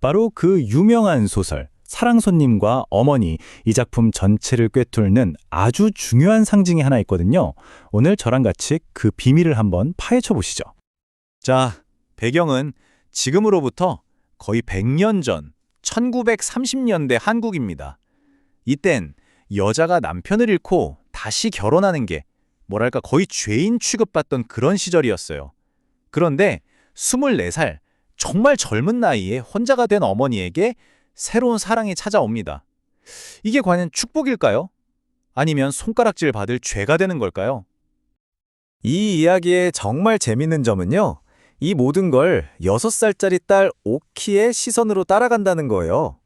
바로 그 유명한 소설 사랑손님과 어머니 이 작품 전체를 꿰뚫는 아주 중요한 상징이 하나 있거든요. 오늘 저랑 같이 그 비밀을 한번 파헤쳐 보시죠. 자, 배경은 지금으로부터 거의 100년 전 1930년대 한국입니다. 이땐 여자가 남편을 잃고 다시 결혼하는 게 뭐랄까 거의 죄인 취급받던 그런 시절이었어요. 그런데 24살 정말 젊은 나이에 혼자가 된 어머니에게 새로운 사랑이 찾아옵니다. 이게 과연 축복일까요? 아니면 손가락질 받을 죄가 되는 걸까요? 이 이야기의 정말 재밌는 점은요. 이 모든 걸 6살짜리 딸 오키의 시선으로 따라간다는 거예요.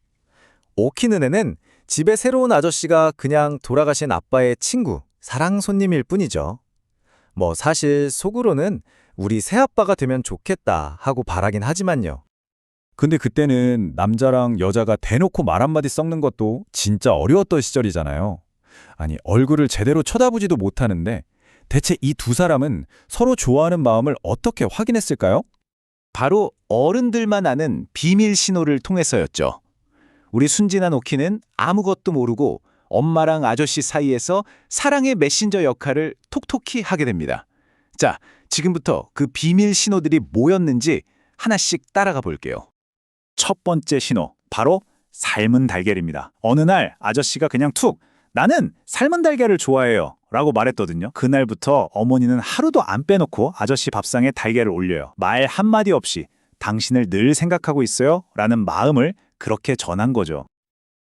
오키 누네는 집에 새로운 아저씨가 그냥 돌아가신 아빠의 친구, 사랑 손님일 뿐이죠. 뭐 사실 속으로는 우리 새아빠가 되면 좋겠다 하고 바라긴 하지만요. 근데 그때는 남자랑 여자가 대놓고 말 한마디 썩는 것도 진짜 어려웠던 시절이잖아요. 아니, 얼굴을 제대로 쳐다보지도 못하는데 대체 이 두 사람은 서로 좋아하는 마음을 어떻게 확인했을까요? 바로 어른들만 아는 비밀 신호를 통해서였죠. 우리 순진한 오키는 아무것도 모르고 엄마랑 아저씨 사이에서 사랑의 메신저 역할을 톡톡히 하게 됩니다. 자, 지금부터 그 비밀 신호들이 뭐였는지 하나씩 따라가 볼게요. 첫 번째 신호, 바로 삶은 달걀입니다. 어느 날 아저씨가 그냥 툭 나는 삶은 달걀을 좋아해요 라고 말했거든요. 그날부터 어머니는 하루도 안 빼놓고 아저씨 밥상에 달걀을 올려요. 말 한마디 없이 당신을 늘 생각하고 있어요 라는 마음을 그렇게 전한 거죠.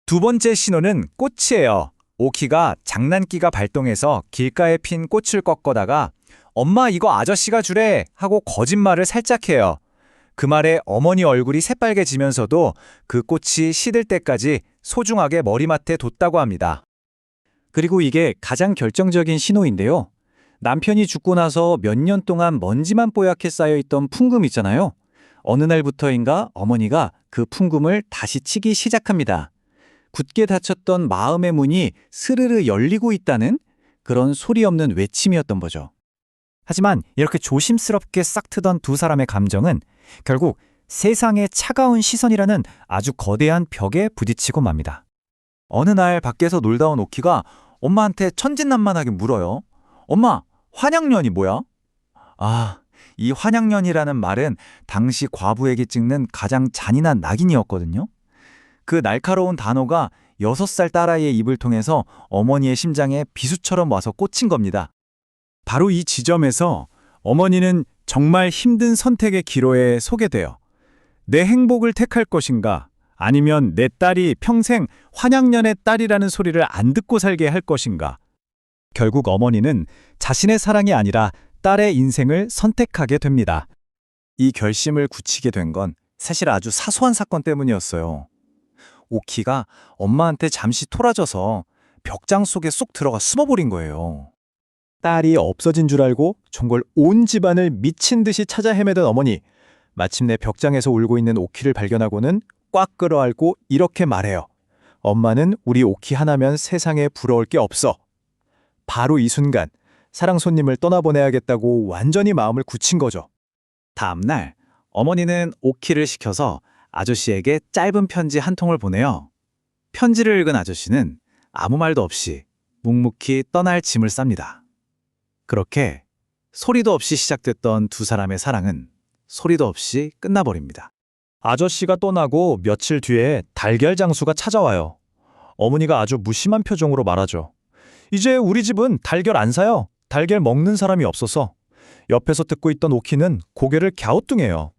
두 번째 신호는 꽃이에요. 오키가 장난기가 발동해서 길가에 핀 꽃을 꺾어다가 엄마 이거 아저씨가 주래 하고 거짓말을 살짝 해요. 그 말에 어머니 얼굴이 새빨개지면서도 그 꽃이 시들 때까지 소중하게 머리맡에 뒀다고 합니다. 그리고 이게 가장 결정적인 신호인데요. 남편이 죽고 나서 몇 년 동안 먼지만 뽀얗게 쌓여있던 풍금 있잖아요. 어느 날부터인가 어머니가 그 풍금을 다시 치기 시작합니다. 굳게 닫혔던 마음의 문이 스르르 열리고 있다는 그런 소리 없는 외침이었던 거죠. 하지만 이렇게 조심스럽게 싹 트던 두 사람의 감정은 결국 세상의 차가운 시선이라는 아주 거대한 벽에 부딪히고 맙니다. 어느 날 밖에서 놀다 온 오키가 엄마한테 천진난만하게 물어요. 엄마, 환양년이 뭐야? 아, 이 환양년이라는 말은 당시 과부에게 찍는 가장 잔인한 낙인이었거든요. 그 날카로운 단어가 6살 딸아이의 입을 통해서 어머니의 심장에 비수처럼 와서 꽂힌 겁니다. 바로 이 지점에서 어머니는 정말 힘든 선택의 기로에 서게 돼요. 내 행복을 택할 것인가 아니면 내 딸이 평생 환양년의 딸이라는 소리를 안 듣고 살게 할 것인가. 결국 어머니는 자신의 사랑이 아니라 딸의 인생을 선택하게 됩니다. 이 결심을 굳히게 된 건 사실 아주 사소한 사건 때문이었어요. 오키가 엄마한테 잠시 토라져서 벽장 속에 쏙 들어가 숨어버린 거예요. 딸이 없어진 줄 알고 정말 온 집안을 미친 듯이 찾아 헤매던 어머니. 마침내 벽장에서 울고 있는 오키를 발견하고는 꽉 끌어안고 이렇게 말해요. 엄마는 우리 오키 하나면 세상에 부러울 게 없어. 바로 이 순간 사랑 손님을 떠나보내야겠다고 완전히 마음을 굳힌 거죠. 다음 날 어머니는 오키를 시켜서 아저씨에게 짧은 편지 한 통을 보내요. 편지를 읽은 아저씨는 아무 말도 없이 묵묵히 떠날 짐을 쌉니다. 그렇게 소리도 없이 시작됐던 두 사람의 사랑은 소리도 없이 끝나버립니다. 아저씨가 떠나고 며칠 뒤에 달걀 장수가 찾아와요. 어머니가 아주 무심한 표정으로 말하죠. 이제 우리 집은 달걀 안 사요. 달걀 먹는 사람이 없어서. 옆에서 듣고 있던 오키는 고개를 갸우뚱해요.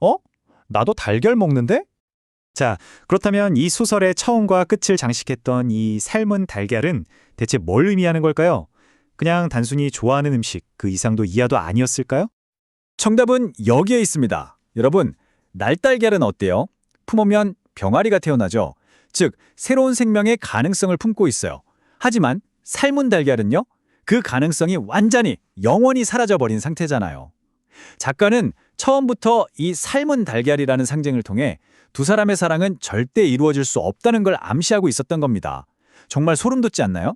어? 나도 달걀 먹는데? 자, 그렇다면 이 소설의 처음과 끝을 장식했던 이 삶은 달걀은 대체 뭘 의미하는 걸까요? 그냥 단순히 좋아하는 음식 그 이상도 이하도 아니었을까요? 정답은 여기에 있습니다. 여러분, 날달걀은 어때요? 품으면 병아리가 태어나죠. 즉, 새로운 생명의 가능성을 품고 있어요. 하지만 삶은 달걀은요? 그 가능성이 완전히 영원히 사라져버린 상태잖아요. 작가는 처음부터 이 삶은 달걀이라는 상징을 통해 두 사람의 사랑은 절대 이루어질 수 없다는 걸 암시하고 있었던 겁니다. 정말 소름 돋지 않나요?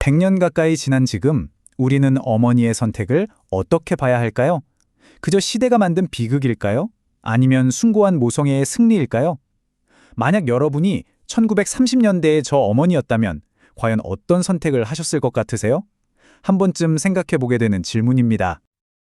100년 가까이 지난 지금 우리는 어머니의 선택을 어떻게 봐야 할까요? 그저 시대가 만든 비극일까요? 아니면 숭고한 모성애의 승리일까요? 만약 여러분이 1930년대의 저 어머니였다면 과연 어떤 선택을 하셨을 것 같으세요? 한 번쯤 생각해 보게 되는 질문입니다.